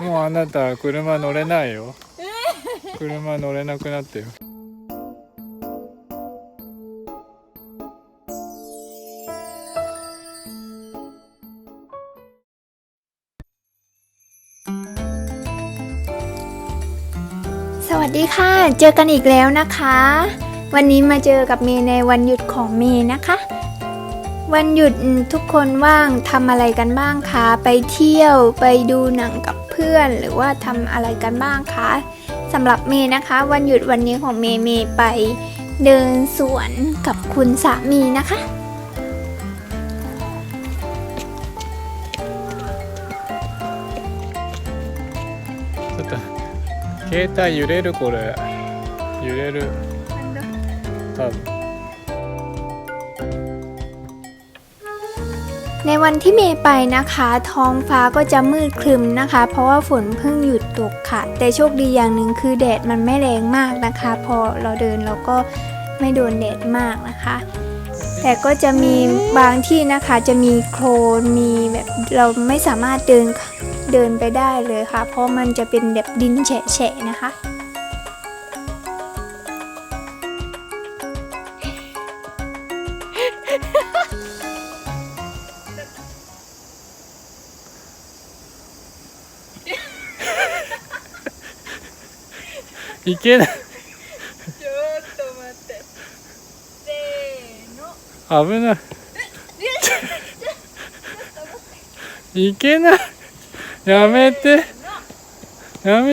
もうあなた車乗れないよ車乗れなくなったよ สวัสดีค่ะ เจอกันอีกแล้วนะคะ วันนี้มาเจอกับเมย์ในวันหยุดของเมย์นะคะ วันหยุดอืมทุกคนว่างทำอะไรกันบ้างคะ ไปเที่ยวไปดูหนังกับเพื่อน หรือว่าทำอะไรกันบ้างคะสำหรับเมย์นะคะ วันหยุดวันนี้ของเมย์เมย์ไปเดินสวนกับคุณสามีนะคะ ちょっと携帯揺れるこれ揺れる多分 ในวันที่เมย์ไปนะคะ ท้องฟ้าก็จะมืดครึมนะคะ เพราะว่าฝนเพิ่งหยุดตกค่ะ แต่โชคดีอย่างหนึ่งคือแดดมันไม่แรงมากนะคะ พอเราเดินเราก็ไม่โดนแดดมากนะคะ แต่ก็จะมีบางที่นะคะจะมีโคลนมีแบบเราไม่สามารถเดินเดินไปได้เลยค่ะ เพราะมันจะเป็นแบบดินแฉะๆนะคะ いけない。ちょっと待って。せーの。危ない。いけない。やめて。やめ。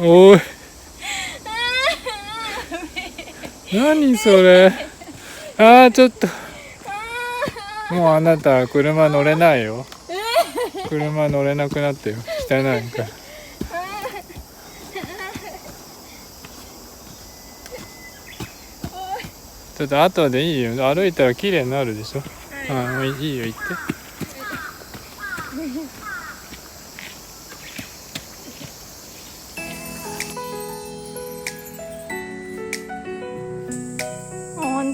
おい。何それ。あーちょっと。もうあなた車乗れないよ車乗れなくなったよ汚いから。ちょっと後でいいよ。歩いたら綺麗になるでしょ、あもういいよ行って。本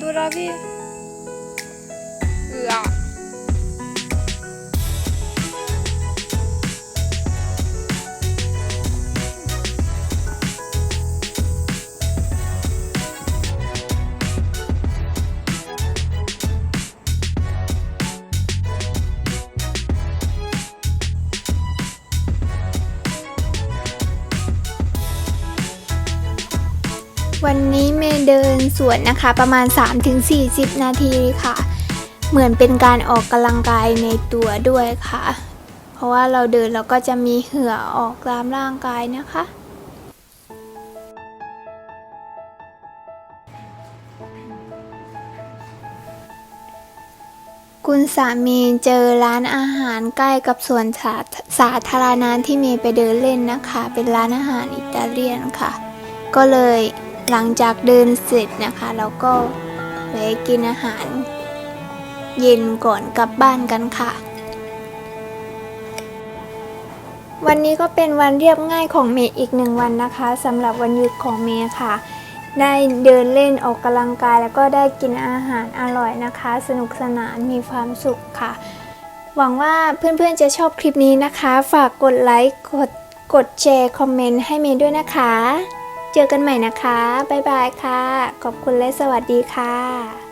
วันนี้เมย์เดินสวนนะคะประมาณ 3-40 นาทีค่ะ เหมือนเป็นการออกกำลังกายในตัวด้วยค่ะ เพราะว่าเราเดินเราก็จะมีเหงื่อออกตามร่างกายนะคะคุณสามีเจอร้านอาหารใกล้กับสวนสาสาธารณะที่เมย์ไปเดินเล่นนะคะ เป็นร้านอาหารอิตาเลียนค่ะ ก็เลย หลังจากเดินเสร็จนะคะ เราก็ไปกินอาหาร เย็นก่อนกลับบ้านกันค่ะ วันนี้ก็เป็นวันเรียบง่ายของเมย์อีกหนึ่งวันนะคะสำหรับวันหยุดของเมย์ค่ะ ได้เดินเล่นออกกำลังกายแล้วก็ได้กินอาหารอร่อยนะคะ สนุกสนานมีความสุขค่ะ หวังว่าเพื่อนๆจะชอบคลิปนี้นะคะ ฝากกดไลค์กดกดแชร์คอมเมนต์ให้เมย์ด้วยนะคะ เจอกันใหม่นะคะ บ๊ายบายค่ะ ขอบคุณและสวัสดีค่ะ